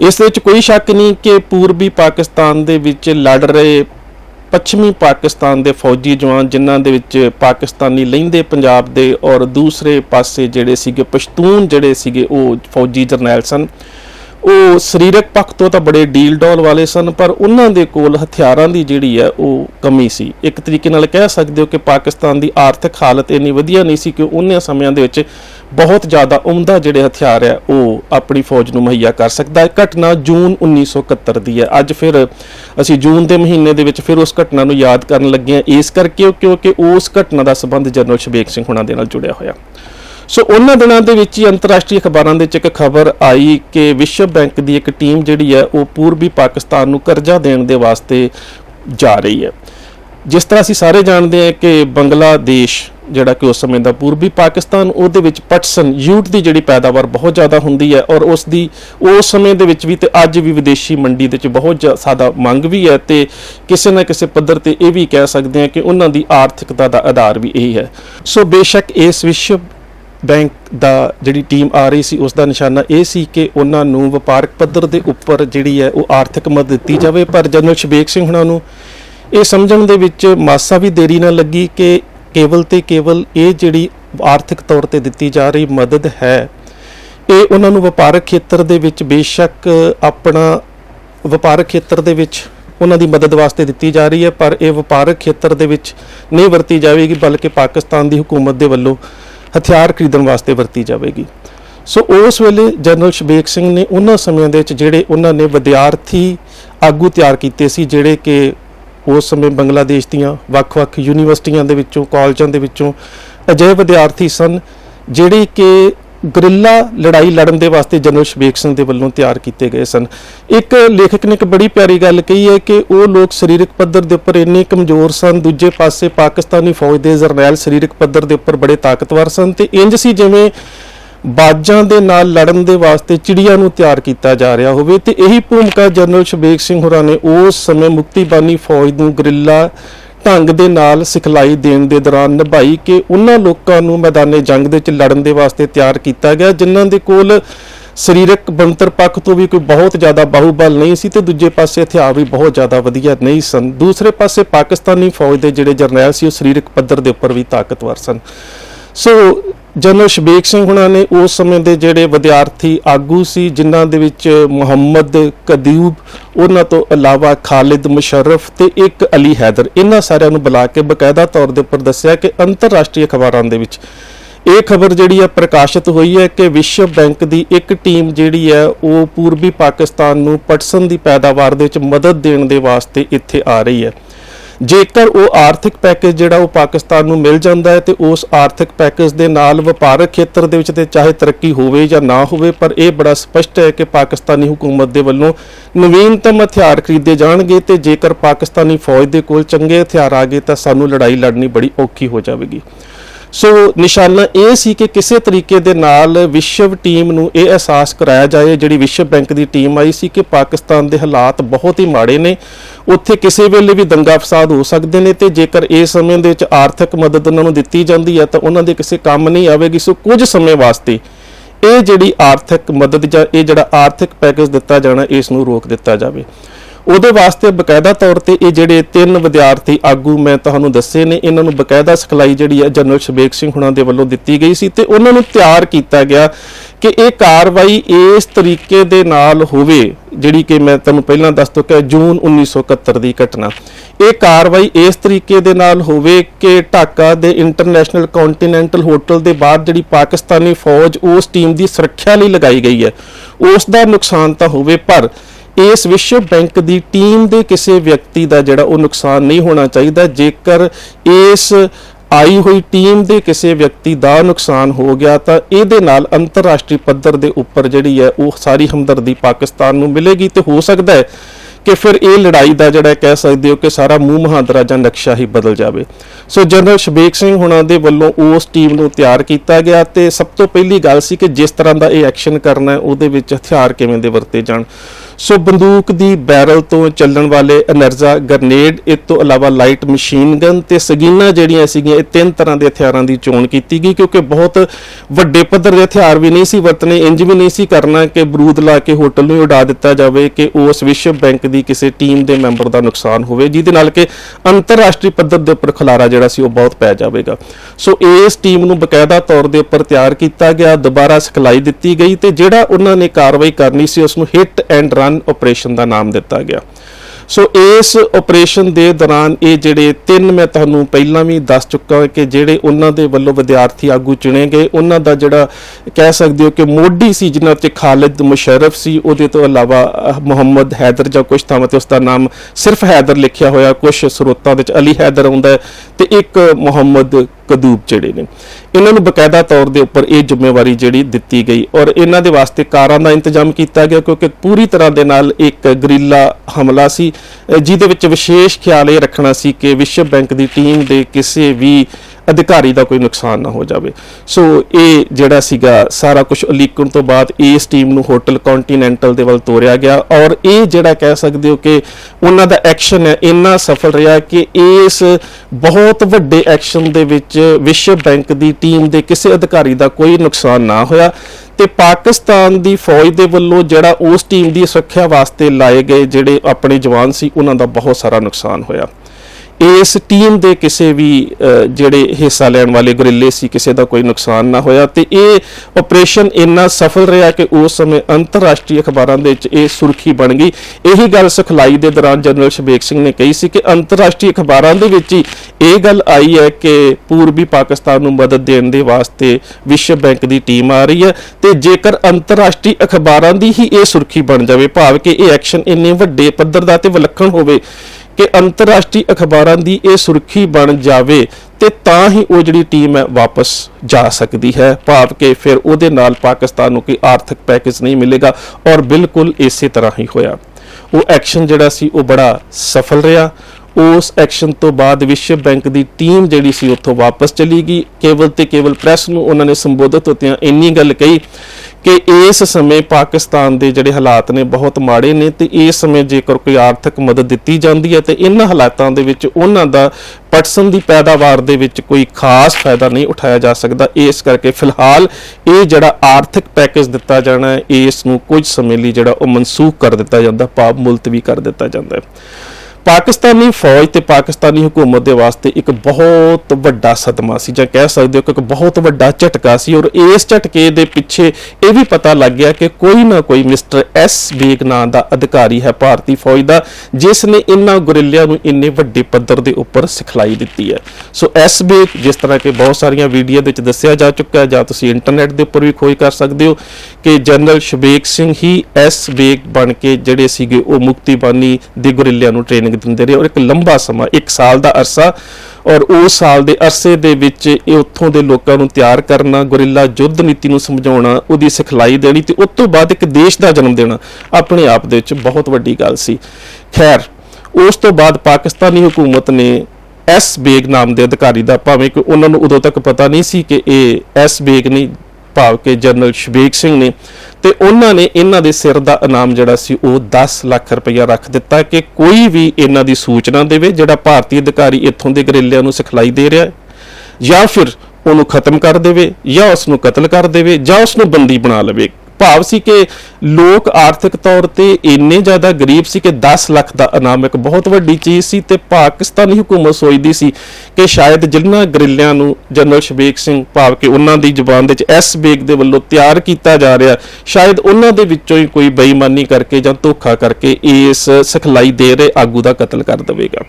S1: ਇਸ ਵਿੱਚ ਕੋਈ ਸ਼ੱਕ ਨਹੀਂ ਕਿ ਪੂਰਬੀ ਪਾਕਿਸਤਾਨ ਦੇ ਵਿੱਚ ਲੜ ਰਹੇ ਪੱਛਮੀ ਪਾਕਿਸਤਾਨ ਦੇ ਫੌਜੀ ਜਵਾਨ ਜਿਨ੍ਹਾਂ ਦੇ ਵਿੱਚ ਪਾਕਿਸਤਾਨੀ ਲਹਿੰਦੇ ਪੰਜਾਬ ਦੇ ਔਰ ਦੂਸਰੇ ਪਾਸੇ ਜਿਹੜੇ ਸੀਗੇ ਪਸ਼ਤੂਨ ਜਿਹੜੇ ਸੀਗੇ ਉਹ ਫੌਜੀ ਜਰਨੈਲ ਸਨ ਉਹ ਸਰੀਰਕ ਪੱਖ ਤੋਂ ਤਾਂ ਬੜੇ ਡੀਲ ਡੋਲ ਵਾਲੇ ਸਨ, ਪਰ ਉਹਨਾਂ ਦੇ ਕੋਲ ਹਥਿਆਰਾਂ ਦੀ ਜਿਹੜੀ ਹੈ ਉਹ ਕਮੀ ਸੀ। ਇੱਕ ਤਰੀਕੇ ਨਾਲ ਕਹਿ ਸਕਦੇ ਹੋ ਕਿ ਪਾਕਿਸਤਾਨ ਦੀ ਆਰਥਿਕ ਹਾਲਤ ਇੰਨੀ ਵਧੀਆ ਨਹੀਂ ਸੀ ਕਿ ਉਹਨਾਂ ਸਮਿਆਂ ਦੇ ਵਿੱਚ ਬਹੁਤ ਜ਼ਿਆਦਾ ਉਮਦਾ ਜਿਹੜੇ ਹਥਿਆਰ ਹੈ, ਉਹ ਆਪਣੀ ਫੌਜ ਨੂੰ ਮੁਹੱਈਆ ਕਰ ਸਕਦਾ ਹੈ। ਘਟਨਾ ਜੂਨ 1971 ਦੀ ਹੈ। ਅੱਜ ਫਿਰ ਅਸੀਂ ਜੂਨ ਦੇ ਮਹੀਨੇ ਦੇ ਵਿੱਚ ਫਿਰ ਉਸ ਘਟਨਾ ਨੂੰ ਯਾਦ ਕਰਨ ਲੱਗੇ ਹਾਂ। ਇਸ ਕਰਕੇ ਕਿਉਂਕਿ ਉਸ ਘਟਨਾ ਦਾ ਸੰਬੰਧ ਜਨਰਲ ਸ਼ਬੇਕ ਸਿੰਘ ਹੁਣਾਂ ਦੇ ਨਾਲ ਜੁੜਿਆ ਹੋਇਆ। ਸੋ ਉਹਨਾਂ ਦਿਨਾਂ ਦੇ ਵਿੱਚ ਹੀ ਅੰਤਰਰਾਸ਼ਟਰੀ ਅਖਬਾਰਾਂ ਦੇ ਵਿੱਚ ਇੱਕ ਖਬਰ ਆਈ ਕਿ ਵਿਸ਼ਵ ਬੈਂਕ ਦੀ ਇੱਕ ਟੀਮ ਜਿਹੜੀ ਹੈ ਉਹ ਪੂਰਬੀ ਪਾਕਿਸਤਾਨ ਨੂੰ ਕਰਜ਼ਾ ਦੇਣ ਦੇ ਵਾਸਤੇ ਜਾ ਰਹੀ ਹੈ। ਜਿਸ ਤਰ੍ਹਾਂ ਅਸੀਂ ਸਾਰੇ ਜਾਣਦੇ ਹਾਂ ਕਿ ਬੰਗਲਾਦੇਸ਼, ਜਿਹੜਾ ਕਿ ਉਸ ਸਮੇਂ ਦਾ ਪੂਰਬੀ ਪਾਕਿਸਤਾਨ, ਉਹਦੇ ਵਿੱਚ ਪਟਸਨ ਯੂਟ ਦੀ ਜਿਹੜੀ ਪੈਦਾਵਾਰ ਬਹੁਤ ਜ਼ਿਆਦਾ ਹੁੰਦੀ ਹੈ ਔਰ ਉਸ ਦੀ ਉਸ ਸਮੇਂ ਦੇ ਵਿੱਚ ਵੀ ਤੇ ਅੱਜ ਵੀ ਵਿਦੇਸ਼ੀ ਮੰਡੀ ਦੇ ਵਿੱਚ ਬਹੁਤ ਜ਼ਿਆਦਾ ਮੰਗ ਵੀ ਹੈ ਤੇ ਕਿਸੇ ਨਾ ਕਿਸੇ ਪੱਧਰ ਤੇ ਇਹ ਵੀ ਕਹਿ ਸਕਦੇ ਹਾਂ ਕਿ ਉਹਨਾਂ ਦੀ ਆਰਥਿਕਤਾ ਦਾ ਆਧਾਰ ਵੀ ਇਹੀ ਹੈ। ਸੋ ਬੇਸ਼ੱਕ ਇਸ ਵਿਸ਼ਵ ਬੈਂਕ ਦਾ ਜਿਹੜੀ ਟੀਮ ਆ ਰਹੀ ਸੀ, ਉਸ ਦਾ ਨਿਸ਼ਾਨਾ ਇਹ ਸੀ ਕਿ ਉਹਨਾਂ ਨੂੰ ਵਪਾਰਕ ਪੱਧਰ ਦੇ ਉੱਪਰ ਜਿਹੜੀ ਹੈ ਉਹ ਆਰਥਿਕ ਮਦਦ ਦਿੱਤੀ ਜਾਵੇ। ਪਰ ਜਨਰਲ ਸ਼ਬੇਕ ਸਿੰਘ ਹੁਣਾਂ ਨੂੰ ਇਹ ਸਮਝਣ ਦੇ ਵਿੱਚ ਮਾਸਾ ਵੀ ਦੇਰੀ ਨਾ ਲੱਗੀ ਕਿ ਕੇਵਲ ਤੇ ਕੇਵਲ ਇਹ ਜਿਹੜੀ ਆਰਥਿਕ ਤੌਰ ਤੇ ਦਿੱਤੀ ਜਾ ਰਹੀ ਮਦਦ ਹੈ, ਇਹ ਉਹਨਾਂ ਨੂੰ ਵਪਾਰਕ ਖੇਤਰ ਦੇ ਵਿੱਚ ਬੇਸ਼ੱਕ ਆਪਣਾ ਵਪਾਰਕ ਖੇਤਰ ਦੇ ਵਿੱਚ ਉਹਨਾਂ ਦੀ ਮਦਦ ਵਾਸਤੇ ਦਿੱਤੀ ਜਾ ਰਹੀ ਹੈ, ਪਰ ਇਹ ਵਪਾਰਕ ਖੇਤਰ ਦੇ ਵਿੱਚ ਨਹੀਂ ਵਰਤੀ ਜਾਵੇਗੀ, ਬਲਕਿ ਪਾਕਿਸਤਾਨ ਦੀ ਹਕੂਮਤ ਦੇ ਵੱਲੋਂ ਹਥਿਆਰ ਖਰੀਦਣ ਵਾਸਤੇ ਵਰਤੀ ਜਾਵੇਗੀ। ਸੋ ਉਸ ਵੇਲੇ ਜਨਰਲ ਸ਼ਬੇਕ ਸਿੰਘ ਨੇ ਉਹਨਾਂ ਸਮਿਆਂ ਦੇ ਵਿੱਚ ਜਿਹੜੇ ਉਹਨਾਂ ਨੇ ਵਿਦਿਆਰਥੀ ਆਗੂ ਤਿਆਰ ਕੀਤੇ ਸੀ, ਜਿਹੜੇ ਕਿ ਉਸ ਸਮੇਂ ਬੰਗਲਾਦੇਸ਼ ਦੀਆਂ ਵੱਖ-ਵੱਖ ਯੂਨੀਵਰਸਿਟੀਆਂ ਦੇ ਵਿੱਚੋਂ, ਕਾਲਜਾਂ ਦੇ ਵਿੱਚੋਂ ਅਜਿਹੇ ਵਿਦਿਆਰਥੀ ਸਨ, ਜਿਹੜੇ ਕਿ ਗਰਿੱਲਾ ਲੜਾਈ ਲੜਨ ਦੇ ਵਾਸਤੇ ਜਨਰਲ ਸ਼ਬੇਕ ਸਿੰਘ ਦੇ ਵੱਲੋਂ ਤਿਆਰ ਕੀਤੇ ਗਏ ਸਨ। ਇੱਕ ਲੇਖਕ ਨੇ ਇੱਕ ਬੜੀ ਪਿਆਰੀ ਗੱਲ ਕਹੀ ਹੈ ਕਿ ਉਹ ਲੋਕ ਸਰੀਰਕ ਪੱਧਰ ਦੇ ਉੱਪਰ ਇੰਨੇ ਕਮਜ਼ੋਰ ਸਨ, ਦੂਜੇ ਪਾਸੇ ਪਾਕਿਸਤਾਨੀ ਫੌਜ ਦੇ ਜਰਨੈਲ ਸਰੀਰਕ ਪੱਧਰ ਦੇ ਉੱਪਰ ਬੜੇ ਤਾਕਤਵਰ ਸਨ ਤੇ ਇੰਜ ਸੀ ਜਿਵੇਂ ਬਾਜਾਂ ਦੇ ਨਾਲ ਲੜਨ ਦੇ ਵਾਸਤੇ ਚਿੜੀਆਂ ਨੂੰ ਤਿਆਰ ਕੀਤਾ ਜਾ ਰਿਹਾ ਹੋਵੇ ਤੇ ਇਹੀ ਭੂਮਿਕਾ ਜਨਰਲ ਸ਼ਬੇਕ ਸਿੰਘ ਹੋਰਾਂ ਨੇ ਉਸ ਸਮੇਂ ਮੁਕਤੀਬਾਨੀ ਫੌਜ ਨੂੰ ਗਰਿੱਲਾ ਢੰਗ ਦੇ ਨਾਲ ਸਿਖਲਾਈ ਦੇਣ ਦੇ ਦੌਰਾਨ ਨਿਭਾਈ ਕਿ ਉਹਨਾਂ ਲੋਕਾਂ ਨੂੰ ਮੈਦਾਨੇ ਜੰਗ ਦੇ ਵਿੱਚ ਲੜਨ ਦੇ ਵਾਸਤੇ ਤਿਆਰ ਕੀਤਾ ਗਿਆ, ਜਿਨ੍ਹਾਂ ਦੇ ਕੋਲ ਸਰੀਰਕ ਬਣਤਰ ਪੱਖ ਤੋਂ ਵੀ ਕੋਈ ਬਹੁਤ ਜ਼ਿਆਦਾ ਬਾਹੂਬਲ ਨਹੀਂ ਸੀ ਤੇ ਦੂਜੇ ਪਾਸੇ ਹਥਿਆਰ ਵੀ ਬਹੁਤ ਜ਼ਿਆਦਾ ਵਧੀਆ ਨਹੀਂ ਸਨ। ਦੂਸਰੇ ਪਾਸੇ ਪਾਕਿਸਤਾਨੀ ਫੌਜ ਦੇ ਜਿਹੜੇ ਜਰਨੈਲ ਸੀ, ਉਹ ਸਰੀਰਕ ਪੱਧਰ ਦੇ ਉੱਪਰ ਵੀ ਤਾਕਤਵਰ ਸਨ। ਸੋ ਜਨਰਲ ਸ਼ਬੀਕ ਸਿੰਘ ਹੁਣਾਂ ਨੇ ਉਸ ਸਮੇਂ ਦੇ ਜਿਹੜੇ ਵਿਦਿਆਰਥੀ ਆਗੂ ਸੀ, ਜਿਨ੍ਹਾਂ ਦੇ ਵਿੱਚ ਮੁਹੰਮਦ ਕਦੀਬ ਉਹਨਾਂ ਤੋਂ ਇਲਾਵਾ ਖਾਲਿਦ ਮੁਸ਼ਰਫ ਤੇ ਇੱਕ ਅਲੀ ਹੈਦਰ। ਇਹਨਾਂ ਸਾਰਿਆਂ ਨੂੰ ਬੁਲਾ ਕੇ ਬਕਾਇਦਾ ਤੌਰ ਦੇ ਉੱਪਰ ਦੱਸਿਆ ਕਿ ਅੰਤਰਰਾਸ਼ਟਰੀ ਅਖਬਾਰਾਂ ਦੇ ਵਿੱਚ ਇਹ ਖਬਰ ਜਿਹੜੀ ਹੈ ਪ੍ਰਕਾਸ਼ਿਤ ਹੋਈ ਹੈ ਕਿ ਵਿਸ਼ਵ ਬੈਂਕ ਦੀ ਇੱਕ ਟੀਮ ਜਿਹੜੀ ਹੈ, ਉਹ ਪੂਰਬੀ ਪਾਕਿਸਤਾਨ ਨੂੰ ਪਟਸਨ ਦੀ ਪੈਦਾਵਾਰ ਦੇ ਵਿੱਚ ਮਦਦ ਦੇਣ ਦੇ ਵਾਸਤੇ ਇੱਥੇ ਆ ਰਹੀ ਹੈ। ਜੇਕਰ ਉਹ ਆਰਥਿਕ ਪੈਕੇਜ ਜਿਹੜਾ ਉਹ ਪਾਕਿਸਤਾਨ ਨੂੰ ਮਿਲ ਜਾਂਦਾ ਹੈ ਤੇ ਉਸ ਆਰਥਿਕ ਪੈਕੇਜ ਦੇ ਨਾਲ ਵਪਾਰਕ ਖੇਤਰ ਦੇ ਵਿੱਚ ਤੇ ਚਾਹੇ ਤਰੱਕੀ ਹੋਵੇ ਜਾਂ ਨਾ ਹੋਵੇ, ਪਰ ਇਹ ਬੜਾ ਸਪਸ਼ਟ ਹੈ ਕਿ ਪਾਕਿਸਤਾਨੀ ਹਕੂਮਤ ਦੇ ਵੱਲੋਂ ਨਵੀਨਤਮ ਹਥਿਆਰ ਖਰੀਦੇ ਜਾਣਗੇ ਤੇ ਜੇਕਰ ਪਾਕਿਸਤਾਨੀ ਫੌਜ ਦੇ ਕੋਲ ਚੰਗੇ ਹਥਿਆਰ ਆ ਗਏ ਤਾਂ ਸਾਨੂੰ ਲੜਾਈ ਲੜਨੀ ਬੜੀ ਔਖੀ ਹੋ ਜਾਵੇਗੀ। ਸੋ ਨਿਸ਼ਾਨਾ ਇਹ ਸੀ ਕਿ ਕਿਸੇ ਤਰੀਕੇ ਦੇ ਨਾਲ ਵਿਸ਼ਵ ਟੀਮ ਨੂੰ ਇਹ ਅਹਿਸਾਸ ਕਰਾਇਆ ਜਾਏ, ਜਿਹੜੀ ਵਿਸ਼ਵ ਬੈਂਕ ਦੀ ਟੀਮ ਆਈ ਸੀ ਕਿ ਪਾਕਿਸਤਾਨ ਦੇ ਹਾਲਾਤ ਬਹੁਤ ਹੀ ਮਾੜੇ ਨੇ। ਉੱਥੇ ਕਿਸੇ ਵੇਲੇ ਵੀ ਦੰਗਾ ਫਸਾਦ ਹੋ ਸਕਦੇ ਨੇ ਤੇ ਜੇਕਰ ਇਸ ਸਮੇਂ ਦੇ ਵਿੱਚ ਆਰਥਿਕ ਮਦਦ ਉਹਨਾਂ ਨੂੰ ਦਿੱਤੀ ਜਾਂਦੀ ਹੈ ਤਾਂ ਉਹਨਾਂ ਦੇ ਕਿਸੇ ਕੰਮ ਨਹੀਂ ਆਵੇਗੀ। ਸੋ ਕੁਝ ਸਮੇਂ ਵਾਸਤੇ ਇਹ ਜਿਹੜੀ ਆਰਥਿਕ ਮਦਦ ਜਾਂ ਇਹ ਜਿਹੜਾ ਆਰਥਿਕ ਪੈਕੇਜ ਦਿੱਤਾ ਜਾਣਾ, ਇਸ ਨੂੰ ਰੋਕ ਦਿੱਤਾ ਜਾਵੇ। ਉਹਦੇ ਵਾਸਤੇ ਬਕਾਇਦਾ ਤੌਰ ਤੇ ਇਹ ਜਿਹੜੇ ਤਿੰਨ ਵਿਦਿਆਰਥੀ ਆਗੂ ਮੈਂ ਤੁਹਾਨੂੰ ਦੱਸੇ ਨੇ, ਇਹਨਾਂ ਨੂੰ ਬਕਾਇਦਾ ਸਿਖਲਾਈ ਜਿਹੜੀ ਹੈ ਜਨਰਲ ਸ਼ਬੇਕ ਸਿੰਘ ਹੁਣਾਂ ਦੇ ਵੱਲੋਂ ਦਿੱਤੀ ਗਈ ਸੀ ਤੇ ਉਹਨਾਂ ਨੂੰ ਤਿਆਰ ਕੀਤਾ ਗਿਆ ਕਿ ਇਹ ਕਾਰਵਾਈ ਇਸ ਤਰੀਕੇ ਦੇ ਨਾਲ ਹੋਵੇ, ਜਿਹੜੀ ਕਿ ਮੈਂ ਤੁਹਾਨੂੰ ਪਹਿਲਾਂ ਦੱਸ ਚੁੱਕਿਆ ਜੂਨ 1971 ਦੀ ਘਟਨਾ। ਇਹ ਕਾਰਵਾਈ ਇਸ ਤਰੀਕੇ ਦੇ ਨਾਲ ਹੋਵੇ ਕਿ ਢਾਕਾ ਦੇ ਇੰਟਰਨੈਸ਼ਨਲ ਕੰਟੀਨੈਂਟਲ ਹੋਟਲ ਦੇ ਬਾਹਰ ਜਿਹੜੀ ਪਾਕਿਸਤਾਨੀ ਫੌਜ ਉਸ ਟੀਮ ਦੀ ਸੁਰੱਖਿਆ ਲਈ ਲਗਾਈ ਗਈ ਹੈ, ਉਸ ਦਾ ਨੁਕਸਾਨ ਤਾਂ ਹੋਵੇ, ਪਰ ਇਸ ਵਿਸ਼ਵ ਬੈਂਕ ਦੀ ਟੀਮ ਦੇ ਕਿਸੇ ਵਿਅਕਤੀ ਦਾ ਜਿਹੜਾ ਉਹ ਨੁਕਸਾਨ ਨਹੀਂ ਹੋਣਾ ਚਾਹੀਦਾ, ਜੇਕਰ ਇਸ ਆਈ ਹੋਈ ਟੀਮ ਦੇ ਕਿਸੇ ਵਿਅਕਤੀ ਦਾ ਨੁਕਸਾਨ ਹੋ ਗਿਆ, ਤਾਂ ਇਹਦੇ ਨਾਲ ਅੰਤਰਰਾਸ਼ਟਰੀ ਪੱਧਰ ਦੇ ਉੱਪਰ ਜਿਹੜੀ ਹੈ ਉਹ ਸਾਰੀ ਹਮਦਰਦੀ ਪਾਕਿਸਤਾਨ ਨੂੰ ਮਿਲੇਗੀ ਤੇ ਹੋ ਸਕਦਾ ਹੈ ਕਿ ਫਿਰ ਇਹ ਲੜਾਈ ਦਾ ਜਿਹੜਾ ਕਹਿ ਸਕਦੇ ਹੋ ਕਿ ਸਾਰਾ ਮੂੰਹ ਮਹਾਂਦਰਾ ਜਾਂ ਨਕਸ਼ਾ ਹੀ ਬਦਲ ਜਾਵੇ। ਸੋ ਜਨਰਲ ਸ਼ਬੇਕ ਸਿੰਘ ਹੁਣਾਂ ਦੇ ਵੱਲੋਂ ਉਸ ਟੀਮ ਨੂੰ ਤਿਆਰ ਕੀਤਾ ਗਿਆ ਤੇ ਸਭ ਤੋਂ ਪਹਿਲੀ ਗੱਲ ਸੀ ਕਿ ਜਿਸ ਤਰ੍ਹਾਂ ਦਾ ਇਹ ਐਕਸ਼ਨ ਕਰਨਾ ਹੈ, ਉਹਦੇ ਵਿੱਚ ਹਥਿਆਰ ਕਿਵੇਂ ਦੇ ਵਰਤੇ ਜਾਣ। ਸੋ ਬੰਦੂਕ ਦੀ ਬੈਰਲ ਤੋਂ ਚੱਲਣ ਵਾਲੇ ਅਨਰਜ਼ਾ ਗਰਨੇਡ, ਇਸ ਤੋਂ ਇਲਾਵਾ ਲਾਈਟ ਮਸ਼ੀਨ ਗਨ ਤੇ ਸਗੀਨਾ ਜਿਹੜੀਆਂ ਸੀਗੀਆਂ, ਇਹ ਤਿੰਨ ਤਰ੍ਹਾਂ ਦੇ ਹਥਿਆਰਾਂ ਦੀ ਚੋਣ ਕੀਤੀ ਗਈ ਕਿਉਂਕਿ ਬਹੁਤ ਵੱਡੇ ਪੱਧਰ ਦੇ ਹਥਿਆਰ ਵੀ ਨਹੀਂ ਸੀ ਵਰਤਨੇ ਇੰਜ ਵੀ ਨਹੀਂ ਸੀ ਕਰਨਾ ਕਿ ਬਰੂਦ ਲਾ ਕੇ ਹੋਟਲ ਨੂੰ ਹੀ ਉਡਾ ਦਿੱਤਾ ਜਾਵੇ ਕਿ ਉਸ ਵਿਸ਼ਵ ਬੈਂਕ ਦੀ ਕਿਸੇ ਟੀਮ ਦੇ ਮੈਂਬਰ ਦਾ ਨੁਕਸਾਨ ਹੋਵੇ, ਜਿਹਦੇ ਨਾਲ ਕਿ ਅੰਤਰਰਾਸ਼ਟਰੀ ਪੱਧਰ ਦੇ ਉੱਪਰ ਖਲਾਰਾ ਜਿਹੜਾ ਸੀ ਉਹ ਬਹੁਤ ਪੈ ਜਾਵੇਗਾ। ਸੋ ਇਸ ਟੀਮ ਨੂੰ ਬਕਾਇਦਾ ਤੌਰ ਦੇ ਉੱਪਰ ਤਿਆਰ ਕੀਤਾ ਗਿਆ, ਦੁਬਾਰਾ ਸਿਖਲਾਈ ਦਿੱਤੀ ਗਈ ਤੇ ਜਿਹੜਾ ਉਹਨਾਂ ਨੇ ਕਾਰਵਾਈ ਕਰਨੀ ਸੀ, ਉਸ ਨੂੰ ਹਿੱਟ ਐਂਡ ਰਨ ਆਪਰੇਸ਼ਨ ਦਾ ਨਾਮ ਦਿੱਤਾ ਗਿਆ। ਸੋ ਇਸ ਆਪਰੇਸ਼ਨ ਦੇ ਦੌਰਾਨ ਇਹ ਜਿਹੜੇ ਤਿੰਨ ਮੈਂ ਤੁਹਾਨੂੰ ਪਹਿਲਾਂ ਵੀ ਦੱਸ ਚੁੱਕਾ ਕਿ ਜਿਹੜੇ ਉਹਨਾਂ ਦੇ ਵੱਲੋਂ ਵਿਦਿਆਰਥੀ ਆਗੂ ਚੁਣੇ ਗਏ, ਉਹਨਾਂ ਦਾ ਜਿਹੜਾ ਕਹਿ ਸਕਦੇ ਹੋ ਕਿ ਮੋਢੀ ਸੀ, ਜਿਨ੍ਹਾਂ ਤੇ ਖਾਲਿਦ ਮੁਸ਼ਰਫ ਸੀ, ਉਹਦੇ ਤੋਂ ਇਲਾਵਾ ਮੁਹੰਮਦ ਹੈਦਰ ਜਾਂ ਕੁਝ ਥਾਵਾਂ ਤੇ ਉਸ ਦਾ ਨਾਮ ਸਿਰਫ ਹੈਦਰ ਲਿਖਿਆ ਹੋਇਆ ਕੁਝ ਸਰੋਤਾਂ ਵਿੱਚ ਅਲੀ ਹੈਦਰ ਆਉਂਦਾ ਹੈ ਤੇ ਇੱਕ ਮੁਹੰਮਦ ਕਦੂਬ ਜਿਹੜੇ ਨੇ। ਇਹਨਾਂ ਨੂੰ ਬਕਾਇਦਾ ਤੌਰ ਦੇ ਉੱਪਰ ਇਹ ਜ਼ਿੰਮੇਵਾਰੀ ਜਿਹੜੀ ਦਿੱਤੀ ਗਈ ਔਰ ਇਹਨਾਂ ਦੇ ਵਾਸਤੇ ਕਾਰਾਂ ਦਾ ਇੰਤਜ਼ਾਮ ਕੀਤਾ ਗਿਆ ਕਿਉਂਕਿ ਪੂਰੀ ਤਰ੍ਹਾਂ ਦੇ ਨਾਲ ਇੱਕ ਗਰੀਲਾ ਹਮਲਾ ਸੀ ਜਿਹਦੇ ਵਿੱਚ ਵਿਸ਼ੇਸ਼ ਖਿਆਲ ਇਹ ਰੱਖਣਾ ਸੀ ਕਿ ਵਿਸ਼ਵ ਬੈਂਕ ਦੀ ਟੀਮ ਦੇ ਕਿਸੇ ਵੀ ਅਧਿਕਾਰੀ ਦਾ ਕੋਈ ਨੁਕਸਾਨ ਨਾ ਹੋ ਜਾਵੇ। ਸੋ ਇਹ ਜਿਹੜਾ ਸੀਗਾ ਸਾਰਾ ਕੁਝ ਉਲੀਕਣ ਤੋਂ ਬਾਅਦ ਇਸ ਟੀਮ ਨੂੰ ਹੋਟਲ ਕੰਟੀਨੈਂਟਲ ਦੇ ਵੱਲ ਤੋਰਿਆ ਗਿਆ ਔਰ ਇਹ ਜਿਹੜਾ ਕਹਿ ਸਕਦੇ ਹੋ ਕਿ ਉਹਨਾਂ ਦਾ ਐਕਸ਼ਨ ਹੈ, ਇੰਨਾ ਸਫਲ ਰਿਹਾ ਕਿ ਇਸ ਬਹੁਤ ਵੱਡੇ ਐਕਸ਼ਨ ਦੇ ਵਿੱਚ ਵਿਸ਼ਵ ਬੈਂਕ ਦੀ ਟੀਮ ਦੇ ਕਿਸੇ ਅਧਿਕਾਰੀ ਦਾ ਕੋਈ ਨੁਕਸਾਨ ਨਾ ਹੋਇਆ ਤੇ ਪਾਕਿਸਤਾਨ ਦੀ ਫੌਜ ਦੇ ਵੱਲੋਂ ਜਿਹੜਾ ਉਸ ਟੀਮ ਦੀ ਸੁਰੱਖਿਆ ਵਾਸਤੇ ਲਾਏ ਗਏ ਜਿਹੜੇ ਆਪਣੇ ਜਵਾਨ ਸੀ, ਉਹਨਾਂ ਦਾ ਬਹੁਤ ਸਾਰਾ ਨੁਕਸਾਨ ਹੋਇਆ। ਇਸ ਟੀਮ ਦੇ ਕਿਸੇ ਵੀ ਜਿਹੜੇ ਹਿੱਸਾ ਲੈਣ ਵਾਲੇ ਗੁਰਿੱਲੇ ਸੀ, ਕਿਸੇ ਦਾ ਕੋਈ ਨੁਕਸਾਨ ਨਾ ਹੋਇਆ ਤੇ ਇਹ ਆਪਰੇਸ਼ਨ ਇੰਨਾ ਸਫਲ ਰਿਹਾ ਕਿ ਉਸ ਸਮੇਂ ਅੰਤਰਰਾਸ਼ਟਰੀ ਅਖਬਾਰਾਂ ਦੇ ਵਿੱਚ ਇਹ ਸੁਰਖੀ ਬਣ ਗਈ। ਇਹੀ ਗੱਲ ਸਿਖਲਾਈ ਦੇ ਦੌਰਾਨ ਜਨਰਲ ਸ਼ਬੇਕ ਸਿੰਘ ਨੇ ਕਹੀ ਸੀ ਕਿ ਅੰਤਰਰਾਸ਼ਟਰੀ ਅਖਬਾਰਾਂ ਦੇ ਵਿੱਚ ਹੀ ਇਹ ਗੱਲ ਆਈ ਹੈ ਕਿ ਪੂਰਬੀ ਪਾਕਿਸਤਾਨ ਨੂੰ ਮਦਦ ਦੇਣ ਦੇ ਵਾਸਤੇ ਵਿਸ਼ਵ ਬੈਂਕ ਦੀ ਟੀਮ ਆ ਰਹੀ ਹੈ ਤੇ ਜੇਕਰ ਅੰਤਰਰਾਸ਼ਟਰੀ ਅਖਬਾਰਾਂ ਦੀ ਹੀ ਇਹ ਸੁਰਖੀ ਬਣ ਜਾਵੇ, ਭਾਵ ਕਿ ਇਹ ਐਕਸ਼ਨ ਇੰਨੇ ਵੱਡੇ ਪੱਧਰ ਦਾ ਤੇ ਵਿਲੱਖਣ ਹੋਵੇ ਕਿ ਅੰਤਰਰਾਸ਼ਟਰੀ ਅਖਬਾਰਾਂ ਦੀ ਇਹ ਸੁਰਖੀ ਬਣ ਜਾਵੇ ਤੇ ਤਾਂ ਹੀ ਉਹ ਜਿਹੜੀ ਟੀਮ ਹੈ ਵਾਪਸ ਜਾ ਸਕਦੀ ਹੈ। ਭਾਵ ਕਿ ਫਿਰ ਉਹਦੇ ਨਾਲ ਪਾਕਿਸਤਾਨ ਨੂੰ ਕੋਈ ਆਰਥਿਕ ਪੈਕੇਜ ਨਹੀਂ ਮਿਲੇਗਾ ਔਰ ਬਿਲਕੁਲ ਇਸੇ ਤਰ੍ਹਾਂ ਹੀ ਹੋਇਆ। ਉਹ ਐਕਸ਼ਨ ਜਿਹੜਾ ਸੀ ਉਹ ਬੜਾ ਸਫਲ ਰਿਹਾ। ਉਸ ਐਕਸ਼ਨ ਤੋਂ ਬਾਅਦ ਵਿਸ਼ਵ ਬੈਂਕ ਦੀ ਟੀਮ ਜਿਹੜੀ ਸੀ ਉੱਥੋਂ ਵਾਪਸ ਚਲੀ ਗਈ। ਕੇਵਲ ਤੇ ਕੇਵਲ ਪ੍ਰੈਸ ਨੂੰ ਉਹਨਾਂ ਨੇ ਸੰਬੋਧਿਤ ਹੁੰਦਿਆਂ ਇੰਨੀ ਗੱਲ ਕਹੀ ਕਿ ਇਸ ਸਮੇਂ ਪਾਕਿਸਤਾਨ ਦੇ ਜਿਹੜੇ ਹਾਲਾਤ ਨੇ ਬਹੁਤ ਮਾੜੇ ਨੇ ਤੇ ਇਸ ਸਮੇਂ ਜੇਕਰ ਕੋਈ ਆਰਥਿਕ ਮਦਦ ਦਿੱਤੀ ਜਾਂਦੀ ਹੈ ਤੇ ਇਹਨਾਂ ਹਾਲਾਤਾਂ ਦੇ ਵਿੱਚ ਉਹਨਾਂ ਦਾ ਪਟਸਨ ਦੀ ਪੈਦਾਵਾਰ ਦੇ ਵਿੱਚ ਕੋਈ ਖਾਸ ਫਾਇਦਾ ਨਹੀਂ ਉਠਾਇਆ ਜਾ ਸਕਦਾ। ਇਸ ਕਰਕੇ ਫਿਲਹਾਲ ਇਹ ਜਿਹੜਾ ਆਰਥਿਕ ਪੈਕੇਜ ਦਿੱਤਾ ਜਾਣਾ ਹੈ, ਇਸ ਨੂੰ ਕੁਝ ਸਮੇਂ ਲਈ ਜਿਹੜਾ ਉਹ ਮਨਸੂਖ ਕਰ ਦਿੱਤਾ ਜਾਂਦਾ ਭਾਵ ਮੁਲਤਵੀ ਕਰ ਦਿੱਤਾ ਜਾਂਦਾ ਹੈ। ਪਾਕਿਸਤਾਨੀ ਫੌਜ ਤੇ ਪਾਕਿਸਤਾਨੀ ਹਕੂਮਤ ਦੇ ਵਾਸਤੇ ਇੱਕ ਬਹੁਤ ਵੱਡਾ ਸਦਮਾ ਸੀ, ਜਾਂ ਕਹਿ ਸਕਦੇ ਹੋ ਕਿ ਇੱਕ ਬਹੁਤ ਵੱਡਾ ਝਟਕਾ ਸੀ, ਔਰ ਇਸ ਝਟਕੇ ਦੇ ਪਿੱਛੇ ਇਹ ਵੀ ਪਤਾ ਲੱਗ ਗਿਆ ਕਿ ਕੋਈ ਨਾ ਕੋਈ ਮਿਸਟਰ ਐਸ ਬੇਗ ਨਾਂ ਦਾ ਅਧਿਕਾਰੀ ਹੈ ਭਾਰਤੀ ਫੌਜ ਦਾ, ਜਿਸ ਨੇ ਇਹਨਾਂ ਗੁਰਿੱਲਿਆਂ ਨੂੰ ਇੰਨੇ ਵੱਡੇ ਪੱਧਰ ਦੇ ਉੱਪਰ ਸਿਖਲਾਈ ਦਿੱਤੀ ਹੈ। ਸੋ ਐਸ ਬੇਗ, ਜਿਸ ਤਰ੍ਹਾਂ ਕਿ ਬਹੁਤ ਸਾਰੀਆਂ ਵੀਡੀਓ ਦੇ ਵਿੱਚ ਦੱਸਿਆ ਜਾ ਚੁੱਕਾ ਹੈ, ਜਾਂ ਤੁਸੀਂ ਇੰਟਰਨੈਟ ਦੇ ਉੱਪਰ ਵੀ ਖੋਜ ਕਰ ਸਕਦੇ ਹੋ ਕਿ ਜਨਰਲ ਸ਼ਬੇਕ ਸਿੰਘ ਹੀ ਐਸ ਬੇਗ ਬਣ ਕੇ ਜਿਹੜੇ ਸੀਗੇ ਉਹ ਮੁਕਤੀਬਾਨੀ ਦੇ ਗੁਰਿੱਲਿਆਂ ਨੂੰ ਟ੍ਰੇਨਿੰਗ ਦਿੰਦੇ ਰਹੇ ਔਰ ਇੱਕ ਲੰਬਾ ਸਮਾਂ 1 ਸਾਲ ਦਾ ਅਰਸਾ ਔਰ ਉਸ ਸਾਲ ਦੇ ਅਰਸੇ ਦੇ ਵਿੱਚ ਇਹ ਉੱਥੋਂ ਦੇ ਲੋਕਾਂ ਨੂੰ ਤਿਆਰ ਕਰਨਾ, ਗੁਰਿੱਲਾ ਯੁੱਧ ਨੀਤੀ ਨੂੰ ਸਮਝਾਉਣਾ, ਉਹਦੀ ਸਿਖਲਾਈ ਦੇਣੀ ਤੇ ਉਸ ਤੋਂ ਬਾਅਦ ਇੱਕ ਦੇਸ਼ ਦਾ ਜਨਮ ਦੇਣਾ ਆਪਣੇ ਆਪ ਦੇ ਵਿੱਚ ਬਹੁਤ ਵੱਡੀ ਗੱਲ ਸੀ। ਖੈਰ, ਉਸ ਤੋਂ ਬਾਅਦ ਪਾਕਿਸਤਾਨੀ ਹਕੂਮਤ ਨੇ ਐਸ ਬੇਗ ਨਾਮ ਦੇ ਅਧਿਕਾਰੀ ਦਾ, ਭਾਵੇਂ ਕਿ ਉਹਨਾਂ ਨੂੰ ਉਦੋਂ ਤੱਕ ਪਤਾ ਨਹੀਂ ਸੀ ਕਿ ਇਹ ਐਸ ਬੇਗ ਨਹੀਂ ਭਾਵ ਕਿ ਜਨਰਲ ਸ਼ਬੇਗ ਸਿੰਘ ਨੇ ਤੇ ਉਹਨਾਂ ਨੇ ਇਹਨਾਂ ਦੇ ਸਿਰ ਦਾ ਇਨਾਮ ਜਿਹੜਾ ਸੀ ਉਹ 10 ਲੱਖ ਰੁਪਇਆ ਰੱਖ ਦਿੱਤਾ ਕਿ ਕੋਈ ਵੀ ਇਹਨਾਂ ਦੀ ਸੂਚਨਾ ਦੇਵੇ ਜਿਹੜਾ ਭਾਰਤੀ ਅਧਿਕਾਰੀ ਇੱਥੋਂ ਦੇ ਗਰੇਲਿਆਂ ਨੂੰ ਸਿਖਲਾਈ ਦੇ ਰਿਹਾ ਹੈ, ਜਾਂ ਫਿਰ ਉਹਨੂੰ ਖਤਮ ਕਰ ਦੇਵੇ, ਜਾਂ ਉਸ ਨੂੰ ਕਤਲ ਕਰ ਦੇਵੇ, ਜਾਂ ਉਸ ਨੂੰ ਬੰਦੀ ਬਣਾ ਲਵੇ। ਭਾਵ ਸੀ ਕਿ ਲੋਕ ਆਰਥਿਕ ਤੌਰ ਤੇ ਇੰਨੇ ਜ਼ਿਆਦਾ ਗਰੀਬ ਸੀ ਕਿ 10 ਲੱਖ ਦਾ ਇਨਾਮ ਇੱਕ ਬਹੁਤ ਵੱਡੀ ਚੀਜ਼ ਸੀ ਤੇ ਪਾਕਿਸਤਾਨੀ ਹਕੂਮਤ ਸੋਚਦੀ ਸੀ ਕਿ ਸ਼ਾਇਦ ਜਿਨ੍ਹਾਂ ਗਰਿੱਲਿਆਂ ਨੂੰ ਜਨਰਲ ਸ਼ਬੇਕ ਸਿੰਘ ਭਾਵ ਕਿ ਉਹਨਾਂ ਦੀ ਜ਼ੁਬਾਨ ਦੇ ਵਿੱਚ ਐਸ ਬੇਗ ਦੇ ਵੱਲੋਂ ਤਿਆਰ ਕੀਤਾ ਜਾ ਰਿਹਾ, ਸ਼ਾਇਦ ਉਹਨਾਂ ਦੇ ਵਿੱਚੋਂ ਹੀ ਕੋਈ ਬੇਈਮਾਨੀ ਕਰਕੇ ਜਾਂ ਧੋਖਾ ਕਰਕੇ ਇਸ ਸਿਖਲਾਈ ਦੇ ਰਹੇ ਆਗੂ ਦਾ ਕਤਲ ਕਰ ਦੇਵੇਗਾ।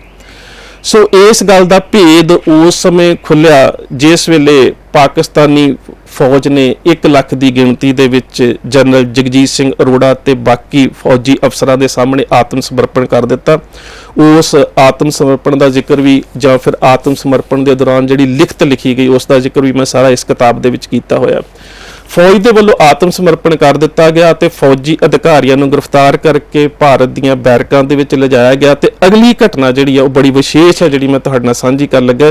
S1: ਸੋ ਇਸ ਗੱਲ ਦਾ ਭੇਦ ਉਸ ਸਮੇਂ ਖੁੱਲਿਆ ਜਿਸ ਵੇਲੇ ਪਾਕਿਸਤਾਨੀ ਫੌਜ ਨੇ 1 ਲੱਖ ਦੀ ਗਿਣਤੀ ਦੇ ਵਿੱਚ ਜਨਰਲ ਜਗਜੀਤ ਸਿੰਘ ਅਰੋੜਾ ਤੇ ਬਾਕੀ ਫੌਜੀ ਅਫਸਰਾਂ ਦੇ ਸਾਹਮਣੇ ਆਤਮ ਸਮਰਪਣ ਕਰ ਦਿੱਤਾ। ਉਸ ਆਤਮ ਸਮਰਪਣ ਦਾ ਜ਼ਿਕਰ ਵੀ ਜਾਂ ਫਿਰ ਆਤਮ ਸਮਰਪਣ ਦੇ ਦੌਰਾਨ ਜਿਹੜੀ ਲਿਖਤ ਲਿਖੀ ਗਈ ਉਸ ਦਾ ਜ਼ਿਕਰ ਵੀ ਮੈਂ ਸਾਰਾ ਇਸ ਕਿਤਾਬ ਦੇ ਵਿੱਚ ਕੀਤਾ ਹੋਇਆ। ਫੌਜ ਦੇ ਵੱਲੋਂ ਆਤਮ ਸਮਰਪਣ ਕਰ ਦਿੱਤਾ ਗਿਆ ਤੇ ਫੌਜੀ ਅਧਿਕਾਰੀਆਂ ਨੂੰ ਗ੍ਰਿਫਤਾਰ ਕਰਕੇ ਭਾਰਤ ਦੀਆਂ ਬੈਰਕਾਂ ਦੇ ਵਿੱਚ ਲਿਜਾਇਆ ਗਿਆ ਤੇ ਅਗਲੀ ਘਟਨਾ ਜਿਹੜੀ ਆ, ਉਹ ਬੜੀ ਵਿਸ਼ੇਸ਼ ਹੈ ਜਿਹੜੀ ਮੈਂ ਤੁਹਾਡੇ ਨਾਲ ਸਾਂਝੀ ਕਰਨ ਲੱਗਾ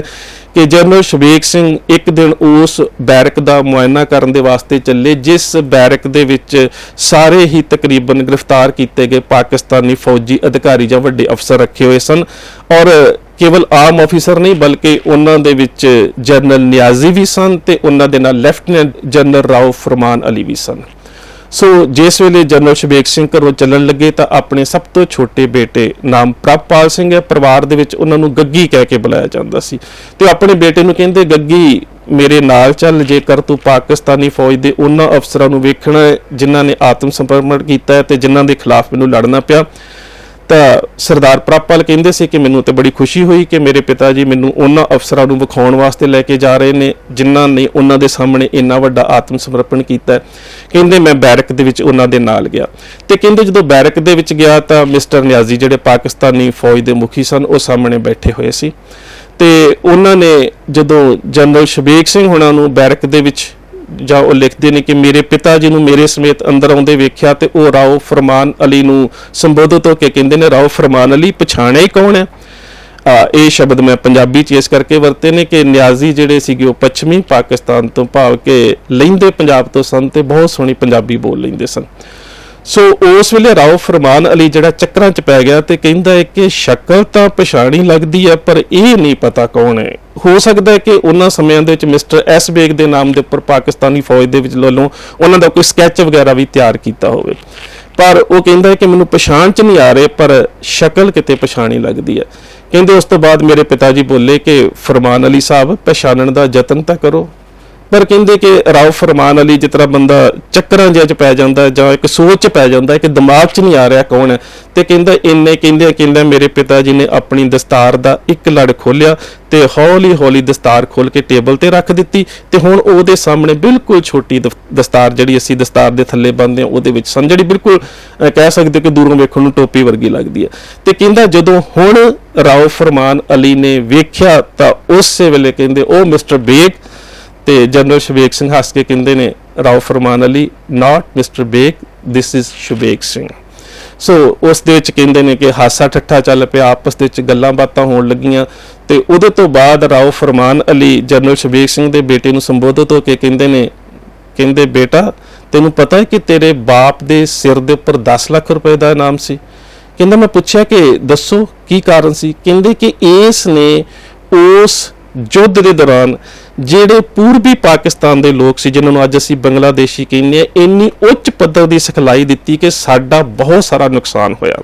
S1: ਕਿ ਜਨਰਲ ਸ਼ਬੇਕ ਸਿੰਘ ਇੱਕ ਦਿਨ ਉਸ ਬੈਰਕ ਦਾ ਮੁਆਇਨਾ ਕਰਨ ਦੇ ਵਾਸਤੇ ਚੱਲੇ, ਜਿਸ ਬੈਰਕ ਦੇ ਵਿੱਚ ਸਾਰੇ ਹੀ ਤਕਰੀਬਨ ਗ੍ਰਿਫਤਾਰ ਕੀਤੇ ਗਏ ਪਾਕਿਸਤਾਨੀ ਫੌਜੀ ਅਧਿਕਾਰੀ ਜਾਂ ਵੱਡੇ ਅਫਸਰ ਰੱਖੇ ਹੋਏ ਸਨ ਔਰ ਕੇਵਲ ਆਮ ਅਫੀਸਰ ਨਹੀਂ, ਬਲਕਿ ਉਹਨਾਂ ਦੇ ਵਿੱਚ ਜਨਰਲ ਨਿਆਜ਼ੀ ਵੀ ਸਨ ਤੇ ਉਹਨਾਂ ਦੇ ਨਾਲ ਲੈਫਟੀਨੈਂਟ ਜਨਰਲ ਰਾਓ ਫਰਮਾਨ ਅਲੀ ਵੀ ਸਨ। ਸੋ ਜਿਸ ਵੇਲੇ ਜਨਰਲ ਸ਼ਬੇਕ ਸਿੰਘ ਘਰੋਂ ਚੱਲਣ ਲੱਗੇ ਤਾਂ ਆਪਣੇ ਸਭ ਤੋਂ ਛੋਟੇ ਬੇਟੇ ਨਾਮ ਪ੍ਰਭਪਾਲ ਸਿੰਘ ਹੈ, ਪਰਿਵਾਰ ਦੇ ਵਿੱਚ ਉਹਨਾਂ ਨੂੰ ਗੱਗੀ ਕਹਿ ਕੇ ਬੁਲਾਇਆ ਜਾਂਦਾ ਸੀ। ਤੇ ਆਪਣੇ ਬੇਟੇ ਨੂੰ ਕਹਿੰਦੇ, ਗੱਗੀ, ਮੇਰੇ ਨਾਲ ਚੱਲ, ਜੇਕਰ ਤੂੰ ਪਾਕਿਸਤਾਨੀ ਫੌਜ ਦੇ ਉਹਨਾਂ ਅਫਸਰਾਂ ਨੂੰ ਵੇਖਣਾ ਜਿਨ੍ਹਾਂ ਨੇ ਆਤਮ ਸਮਰਪਣ ਕੀਤਾ ਹੈ ਤੇ ਜਿਨ੍ਹਾਂ ਦੇ ਖਿਲਾਫ ਮੈਨੂੰ ਲੜਨਾ ਪਿਆ ਤਾਂ ਸਰਦਾਰ ਪ੍ਰਭਪਾਲ ਕਹਿੰਦੇ ਸੀ ਕਿ ਮੈਨੂੰ ਤੇ ਬੜੀ ਖੁਸ਼ੀ ਹੋਈ ਕਿ ਮੇਰੇ ਪਿਤਾ ਜੀ ਮੈਨੂੰ ਉਹਨਾਂ ਅਫਸਰਾਂ ਨੂੰ ਵਿਖਾਉਣ ਵਾਸਤੇ ਲੈ ਕੇ ਜਾ ਰਹੇ ਨੇ, ਜਿਨ੍ਹਾਂ ਨੇ ਉਹਨਾਂ ਦੇ ਸਾਹਮਣੇ ਇੰਨਾ ਵੱਡਾ ਆਤਮ ਸਮਰਪਣ ਕੀਤਾ ਕਹਿੰਦੇ ਮੈਂ ਬੈਰਕ ਦੇ ਵਿੱਚ ਉਹਨਾਂ ਦੇ ਨਾਲ ਗਿਆ। ਤੇ ਕਹਿੰਦੇ ਜਦੋਂ ਬੈਰਕ ਦੇ ਵਿੱਚ ਗਿਆ ਤਾਂ ਮਿਸਟਰ ਨਿਆਜ਼ੀ ਜਿਹੜੇ ਪਾਕਿਸਤਾਨੀ ਫੌਜ ਦੇ ਮੁਖੀ ਸਨ, ਉਹ ਸਾਹਮਣੇ ਬੈਠੇ ਹੋਏ ਸੀ। ਤੇ ਉਹਨਾਂ ਨੇ ਜਦੋਂ ਜਨਰਲ ਸ਼ਬੇਕ ਸਿੰਘ ਹੁਣਾਂ ਨੂੰ ਬੈਰਕ ਦੇ ਵਿੱਚ ਜਾਂ ਉਹ ਲਿਖਦੇ ਨੇ ਕਿ ਮੇਰੇ ਪਿਤਾ ਜੀ ਨੂੰ ਮੇਰੇ ਸਮੇਤ ਅੰਦਰ ਆਉਂਦੇ ਵੇਖਿਆ ਤੇ ਉਹ ਰਾਓ ਫਰਮਾਨ ਅਲੀ ਨੂੰ ਸੰਬੋਧਿਤ ਹੋ ਕੇ ਕਹਿੰਦੇ ਨੇ, ਰਾਓ ਫਰਮਾਨ ਅਲੀ ਪਛਾਣਿਆ ਹੀ ਕੌਣ ਹੈ? ਇਹ ਸ਼ਬਦ ਮੈਂ ਪੰਜਾਬੀ ਚ ਇਸ ਕਰਕੇ ਵਰਤੇ ਨੇ ਕਿ ਨਿਆਜ਼ੀ ਜਿਹੜੇ ਸੀਗੇ ਉਹ ਪੱਛਮੀ ਪਾਕਿਸਤਾਨ ਤੋਂ ਭਾਵ ਕਿ ਲੈਂਦੇ, ਪੰਜਾਬ ਤੋਂ ਸਨ ਤੇ ਬਹੁਤ ਸੋਹਣੀ ਪੰਜਾਬੀ ਬੋਲ ਲੈਂਦੇ ਸਨ। ਸੋ ਉਸ ਵੇਲੇ ਰਾਓ ਫਰਮਾਨ ਅਲੀ ਜਿਹੜਾ ਚੱਕਰਾਂ 'ਚ ਪੈ ਗਿਆ ਤੇ ਕਹਿੰਦਾ ਹੈ ਕਿ ਸ਼ਕਲ ਤਾਂ ਪਛਾਣੀ ਲੱਗਦੀ ਹੈ, ਪਰ ਇਹ ਨਹੀਂ ਪਤਾ ਕੌਣ ਹੈ। ਹੋ ਸਕਦਾ ਹੈ ਕਿ ਉਹਨਾਂ ਸਮਿਆਂ ਦੇ ਵਿੱਚ ਮਿਸਟਰ ਐਸ ਬੇਗ ਦੇ ਨਾਮ ਦੇ ਉੱਪਰ ਪਾਕਿਸਤਾਨੀ ਫੌਜ ਦੇ ਵਿੱਚ ਵੱਲੋਂ ਉਹਨਾਂ ਦਾ ਕੋਈ ਸਕੈਚ ਵਗੈਰਾ ਵੀ ਤਿਆਰ ਕੀਤਾ ਹੋਵੇ। ਪਰ ਉਹ ਕਹਿੰਦਾ ਹੈ ਕਿ ਮੈਨੂੰ ਪਛਾਣ ਚ ਨਹੀਂ ਆ ਰਹੇ, ਪਰ ਸ਼ਕਲ ਕਿਤੇ ਪਛਾਣੀ ਲੱਗਦੀ ਹੈ। ਕਹਿੰਦੇ ਉਸ ਤੋਂ ਬਾਅਦ ਮੇਰੇ ਪਿਤਾ ਜੀ ਬੋਲੇ ਕਿ ਫਰਮਾਨ ਅਲੀ ਸਾਹਿਬ, ਪਛਾਣਨ ਦਾ ਯਤਨ ਤਾਂ ਕਰੋ। ਪਰ ਕਹਿੰਦੇ ਕਿ ਰਾਓ ਫਰਮਾਨ ਅਲੀ ਜਿਸ ਤਰ੍ਹਾਂ ਬੰਦਾ ਚੱਕਰਾਂ ਜਿਹਾ ਚ ਪੈ ਜਾਂਦਾ, ਜਾਂ ਇੱਕ ਸੋਚ ਚ ਪੈ ਜਾਂਦਾ ਹੈ ਕਿ ਦਿਮਾਗ 'ਚ ਨਹੀਂ ਆ ਰਿਹਾ ਕੌਣ ਹੈ, ਤੇ ਕਹਿੰਦਾ ਇੰਨੇ ਕਹਿੰਦੇ ਕਹਿੰਦਾ ਮੇਰੇ ਪਿਤਾ ਜੀ ਨੇ ਆਪਣੀ ਦਸਤਾਰ ਦਾ ਇੱਕ ਲੜ ਖੋਲਿਆ ਤੇ ਹੌਲੀ ਹੌਲੀ ਦਸਤਾਰ ਖੋਲ ਕੇ ਟੇਬਲ ਤੇ ਰੱਖ ਦਿੱਤੀ ਤੇ ਹੁਣ ਉਹਦੇ ਸਾਹਮਣੇ ਬਿਲਕੁਲ ਛੋਟੀ ਦਫ- ਦਸਤਾਰ ਜਿਹੜੀ ਅਸੀਂ ਦਸਤਾਰ ਦੇ ਥੱਲੇ ਬੰਨਦੇ ਹਾਂ, ਉਹਦੇ ਵਿੱਚ ਸਨ ਜਿਹੜੀ ਬਿਲਕੁਲ ਕਹਿ ਸਕਦੇ ਕਿ ਦੂਰੋਂ ਵੇਖਣ ਨੂੰ ਟੋਪੀ ਵਰਗੀ ਲੱਗਦੀ ਹੈ। ਤੇ ਕਹਿੰਦਾ ਜਦੋਂ ਹੁਣ ਰਾਓ ਫਰਮਾਨ ਅਲੀ ਨੇ ਵੇਖਿਆ ਤਾਂ ਉਸੇ ਵੇਲੇ ਕਹਿੰਦੇ ਉਹ ਮਿਸਟਰ ਬੇਗ ਤੇ ਜਨਰਲ ਸ਼ਬੇਕ ਸਿੰਘ ਹੱਸ ਕੇ ਕਹਿੰਦੇ ਨੇ, Rao Farman Ali not mister Beg this is Shabeg Singh. So ਉਸ ਦੇ ਵਿੱਚ ਕਹਿੰਦੇ ਨੇ ਕਿ ਹਾਸਾ ਠੱਠਾ ਚੱਲ ਪਿਆ, ਆਪਸ ਦੇ ਵਿੱਚ ਗੱਲਾਂ ਬਾਤਾਂ ਹੋਣ ਲੱਗੀਆਂ। ਤੇ ਉਹਦੇ ਤੋਂ ਬਾਅਦ ਰਾਓ ਫਰਮਾਨ ਅਲੀ ਜਨਰਲ ਸ਼ਵੇਕ ਸਿੰਘ ਦੇ ਬੇਟੇ ਨੂੰ ਸੰਬੋਧਿਤ ਹੋ ਕੇ ਕਹਿੰਦੇ ਨੇ, ਕਹਿੰਦੇ, ਬੇਟਾ, ਤੈਨੂੰ ਪਤਾ ਹੈ ਕਿ ਤੇਰੇ ਬਾਪ ਦੇ ਸਿਰ ਦੇ ਉੱਪਰ 10 ਲੱਖ ਰੁਪਏ ਦਾ ਇਨਾਮ ਸੀ? ਕਹਿੰਦਾ, ਮੈਂ ਪੁੱਛਿਆ ਕਿ ਦੱਸੋ, ਕੀ ਕਾਰਨ ਸੀ? ਕਹਿੰਦੇ ਕਿ ਇਸ ਨੇ ਉਸ ਯੁੱਧ ਦੇ ਦੌਰਾਨ ਜਿਹੜੇ ਪੂਰਬੀ ਪਾਕਿਸਤਾਨ ਦੇ ਲੋਕ ਸੀ, ਜਿਨ੍ਹਾਂ ਨੂੰ ਅੱਜ ਅਸੀਂ ਬੰਗਲਾਦੇਸ਼ੀ ਕਹਿੰਦੇ ਆ ਇੰਨੀ ਉੱਚ ਪੱਧਰ ਦੀ ਸਿਖਲਾਈ ਦਿੱਤੀ ਕਿ ਸਾਡਾ ਬਹੁਤ ਸਾਰਾ ਨੁਕਸਾਨ ਹੋਇਆ।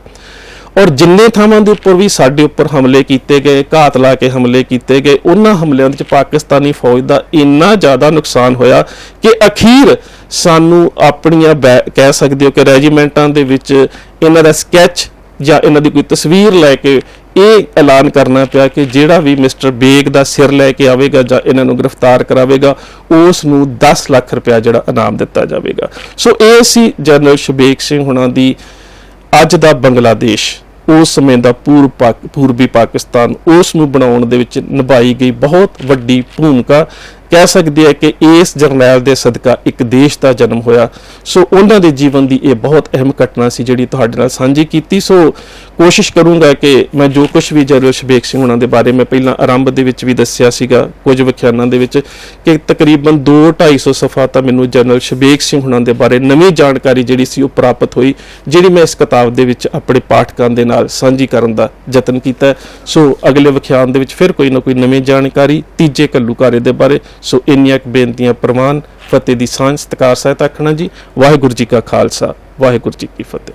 S1: ਔਰ ਜਿੰਨੇ ਥਾਵਾਂ ਦੇ ਉੱਪਰ ਵੀ ਸਾਡੇ ਉੱਪਰ ਹਮਲੇ ਕੀਤੇ ਗਏ, ਘਾਤ ਲਾ ਕੇ ਹਮਲੇ ਕੀਤੇ ਗਏ, ਉਹਨਾਂ ਹਮਲਿਆਂ ਵਿੱਚ ਪਾਕਿਸਤਾਨੀ ਫੌਜ ਦਾ ਇੰਨਾ ਜ਼ਿਆਦਾ ਨੁਕਸਾਨ ਹੋਇਆ ਕਿ ਅਖੀਰ ਸਾਨੂੰ ਆਪਣੀਆਂ ਬੈ- ਕਹਿ ਸਕਦੇ ਹੋ ਕਿ ਰੈਜੀਮੈਂਟਾਂ ਦੇ ਵਿੱਚ ਇਹਨਾਂ ਦਾ ਸਕੈਚ ਜਾਂ ਇਹਨਾਂ ਦੀ ਕੋਈ ਤਸਵੀਰ ਲੈ ਕੇ ਇਹ ਐਲਾਨ ਕਰਨਾ ਪਿਆ ਕਿ ਜਿਹੜਾ ਵੀ ਮਿਸਟਰ ਬੇਗ ਦਾ ਸਿਰ ਲੈ ਕੇ ਆਵੇਗਾ ਜਾਂ ਇਹਨਾਂ ਨੂੰ ਗ੍ਰਿਫਤਾਰ ਕਰਾਵੇਗਾ, ਉਸ ਨੂੰ 10 ਲੱਖ ਰੁਪਇਆ ਜਿਹੜਾ ਇਨਾਮ ਦਿੱਤਾ ਜਾਵੇਗਾ। ਸੋ ਇਹ ਸੀ ਜਨਰਲ ਸ਼ਬੇਕ ਸਿੰਘ ਹੁਣਾਂ ਦੀ ਅੱਜ ਦਾ ਬੰਗਲਾਦੇਸ਼। ਉਸ ਸਮੇਂ ਦਾ ਪੂਰਬ ਪਾਕ- ਪੂਰਬੀ ਪਾਕਿਸਤਾਨ ਉਸ ਨੂੰ ਬਣਾਉਣ ਦੇ ਵਿੱਚ ਨਿਭਾਈ ਗਈ ਬਹੁਤ ਵੱਡੀ ਭੂਮਿਕਾ। ਕਹਿ ਸਕਦੇ ਆ ਕਿ ਇਸ ਜਰਨੈਲ ਦੇ ਸਦਕਾ ਇੱਕ ਦੇਸ਼ ਦਾ ਜਨਮ ਹੋਇਆ। ਸੋ ਉਹਨਾਂ ਦੇ ਜੀਵਨ ਦੀ ਇਹ ਬਹੁਤ ਅਹਿਮ ਘਟਨਾ ਸੀ ਜਿਹੜੀ ਤੁਹਾਡੇ ਨਾਲ ਸਾਂਝੀ ਕੀਤੀ। ਸੋ ਕੋਸ਼ਿਸ਼ ਕਰੂੰਗਾ ਕਿ ਮੈਂ ਜੋ ਕੁਝ ਵੀ ਜਰਨਲ ਸ਼ਬੇਕ ਸਿੰਘ ਉਹਨਾਂ ਦੇ ਬਾਰੇ ਮੈਂ ਪਹਿਲਾਂ ਆਰੰਭ ਦੇ ਵਿੱਚ ਵੀ ਦੱਸਿਆ ਸੀਗਾ, ਕੁਝ ਵਿਖਿਆਨਾਂ ਦੇ ਵਿੱਚ, ਕਿ ਤਕਰੀਬਨ 2-250 ਸਫਾ ਤਾਂ ਮੈਨੂੰ ਜਨਰਲ ਸ਼ਬੇਕ ਸਿੰਘ ਹੁਣਾਂ ਦੇ ਬਾਰੇ ਨਵੀਂ ਜਾਣਕਾਰੀ ਜਿਹੜੀ ਸੀ ਉਹ ਪ੍ਰਾਪਤ ਹੋਈ, ਜਿਹੜੀ ਮੈਂ ਇਸ ਕਿਤਾਬ ਦੇ ਵਿੱਚ ਆਪਣੇ ਪਾਠਕਾਂ ਦੇ ਨਾਲ ਸਾਂਝੀ ਕਰਨ ਦਾ ਯਤਨ ਕੀਤਾ। ਸੋ ਅਗਲੇ ਵਿਖਿਆਨ ਦੇ ਵਿੱਚ ਫਿਰ ਕੋਈ ਨਾ ਕੋਈ ਨਵੀਂ ਜਾਣਕਾਰੀ ਤੀਜੇ ਘੱਲੂਘਾਰੇ ਦੇ ਬਾਰੇ ਸੋ ਇੰਨੀਆਂ ਕੁ ਬੇਨਤੀਆਂ ਪ੍ਰਵਾਨ ਫਤਿਹ ਦੀ ਸਾਂਝ, ਸਤਿਕਾਰ ਸਹਿਤ ਆਖਣਾ ਜੀ। ਵਾਹਿਗੁਰੂ ਜੀ ਕਾ ਖਾਲਸਾ, ਵਾਹਿਗੁਰੂ ਜੀ ਕੀ ਫਤਿਹ।